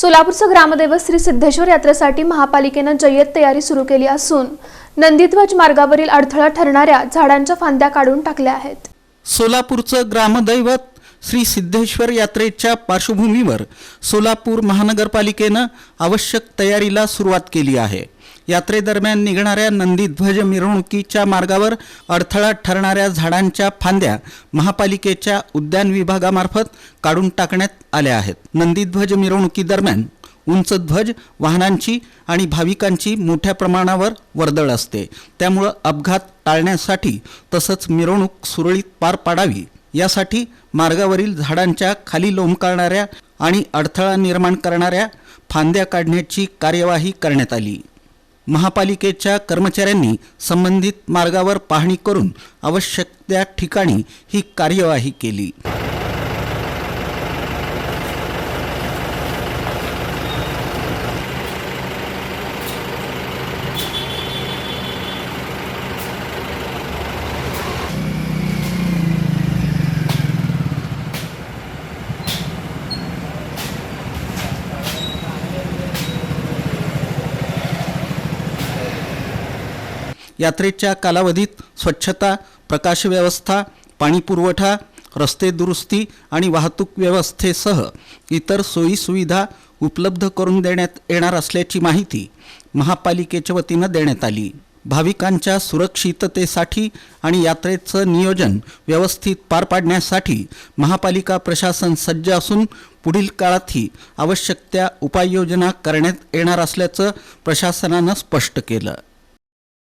सोलापूरचं ग्रामदैवत श्री सिद्धेश्वर यात्रेसाठी महापालिकेनं जय्यत तयारी सुरू केली असून नंदीध्वज मार्गावरील अडथळा ठरणाऱ्या झाडांच्या फांद्या काढून टाकल्या आहेत. सोलापूरचं ग्रामदैवत श्री सिद्धेश्वर यात्रेच्या पार्श्वभूमीवर सोलापूर महानगरपालिकेनं आवश्यक तयारीला सुरुवात केली आहे. यात्रेदरम्यान निघणाऱ्या नंदीध्वज मिरवणुकीच्या मार्गावर अडथळा ठरणाऱ्या झाडांच्या फांद्या महापालिकेच्या उद्यान विभागामार्फत काढून टाकण्यात आल्या आहेत. नंदीध्वज मिरवणुकीदरम्यान उंच ध्वज वाहनांची आणि भाविकांची मोठ्या प्रमाणावर वर्दळ असते. त्यामुळं अपघात टाळण्यासाठी तसंच मिरवणूक सुरळीत पार पाडावी यासाठी मार्गावरील झाडांच्या खाली लोंबकळणाऱ्या आणि अडथळा निर्माण करणाऱ्या फांद्या काढण्याची कार्यवाही करण्यात आली. महापालिकेच्या कर्मचाऱ्यांनी संबंधित मार्गावर पाहणी करून आवश्यक त्या ठिकाणी ही कार्यवाही केली. यात्रेच्या कालावधीत स्वच्छता प्रकाश व्यवस्था पाणीपुरवठा रस्ते दुरुस्ती आणि वाहतूक व्यवस्थेसह इतर सोयीसुविधा उपलब्ध करून देण्यात येणार असल्याची माहिती महापालिकेच्या वतीनं देण्यात आली. भाविकांच्या सुरक्षिततेसाठी आणि यात्रेचं नियोजन व्यवस्थित पार पाडण्यासाठी महापालिका प्रशासन सज्ज असून पुढील काळातही आवश्यक त्या उपाययोजना करण्यात येणार असल्याचं प्रशासनानं स्पष्ट केलं.